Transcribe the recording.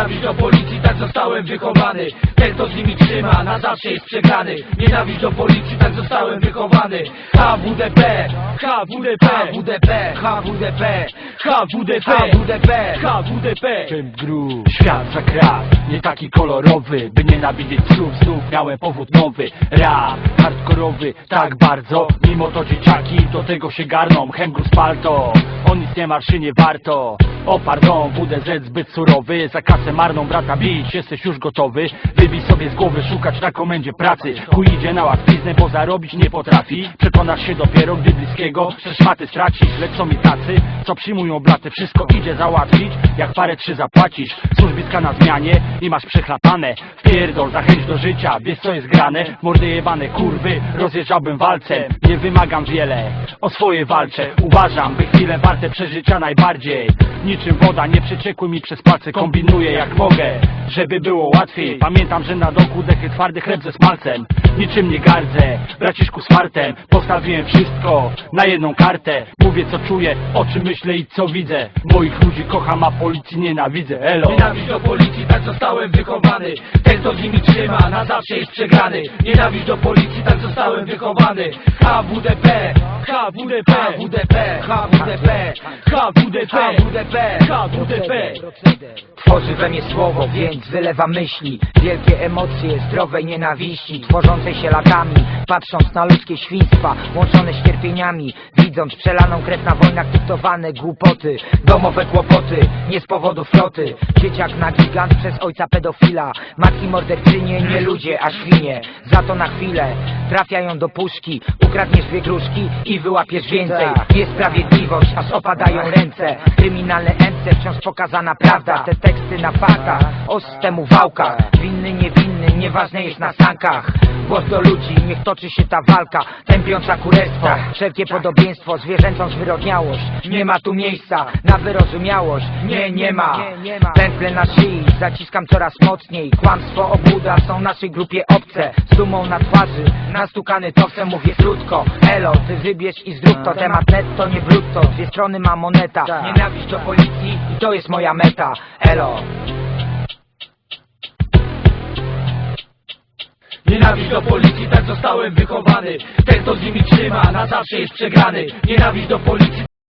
Nienawiść do policji, tak zostałem wychowany. Ten kto z nimi trzyma, na zawsze jest przegrany. Nienawiść do policji, tak zostałem wychowany. HWDP, HWDP, HWDP, HWDP, HWDP, HWDP, HWDP Świat za krat, nie taki kolorowy By nienawidzieć psów, znów miałem powód nowy. Rap, hardkorowy, tak bardzo Mimo to dzieciaki do tego się garną Hemgus palto, on nic nie marszy, nie warto. O pardon, WDZ zbyt surowy. Za kasę marną brata bić, jesteś już gotowy? Wybij sobie z głowy, szukać na komendzie pracy. Chuj idzie na łatwiznę, bo zarobić nie potrafi. Przekonasz się dopiero, gdy bliskiego szmaty stracisz, lecz są i tacy Co przyjmują blaty, wszystko idzie załatwić. Jak parę trzy zapłacisz, służbiska na zmianie I masz przechlapane. Pierdol, zachęć do życia, wiesz co jest grane? Mordy jebane kurwy, rozjeżdżałbym walcem. Nie wymagam wiele, o swoje walczę Uważam, by chwile warte przeżycia najbardziej. Niczym woda, nie przeciekły mi przez palce. Kombinuję jak mogę, żeby było łatwiej Pamiętam, że na doku dechy twardy chleb ze smalcem. Niczym nie gardzę, braciszku z fartem Postawiłem wszystko na jedną kartę. Mówię co czuję, o czym myślę i co widzę. Moich ludzi kocham, a policji nienawidzę, elo. Nienawiść do policji, tak zostałem wychowany Ten kto z nimi trzyma, na zawsze jest przegrany. Nienawiść do policji, tak zostałem wychowany. HWDP, HWDP, HWDP, HWDP, HWDP, HWDP, HWDP Tworzy we mnie słowo, więc wylewa myśli. Wielkie emocje, zdrowej nienawiści Tworzącej się latami Patrząc na ludzkie świństwa Łączone z cierpieniami. Widząc przelaną krew na wojnach dyktowane głupoty. Domowe kłopoty, nie z powodu floty. Dzieciak na gigant przez ojca pedofila Matki morderczynie, nie ludzie, a świnie. Za to na chwilę trafiają do puszki. Ukradniesz dwie gruszki i wyłapiesz więcej. Niesprawiedliwość, aż opadają ręce. Kryminalne MC, wciąż pokazana prawda. Te teksty na faktach, o systemu wałka. Winny, niewinny, nieważne jest na sankach. Głos do ludzi, niech toczy się ta walka. Tępiąca kurestwo, wszelkie podobieństwo Zwierzęcą zwyrodniałość. Nie ma tu miejsca na wyrozumiałość. Nie, nie ma. Pętle na szyi, zaciskam coraz mocniej Kłamstwo, obłuda są naszej grupie obce. Z dumą na twarzy, nastukany to chcę mówię krótko. Elo, ty wybierz i zrób to. Temat netto, nie brutto, dwie strony ma moneta. Nienawiść do policji i to jest moja meta. Elo. Nienawiść do policji, tak zostałem wychowany. Ten kto z nimi trzyma, na zawsze jest przegrany. Nienawiść do policji,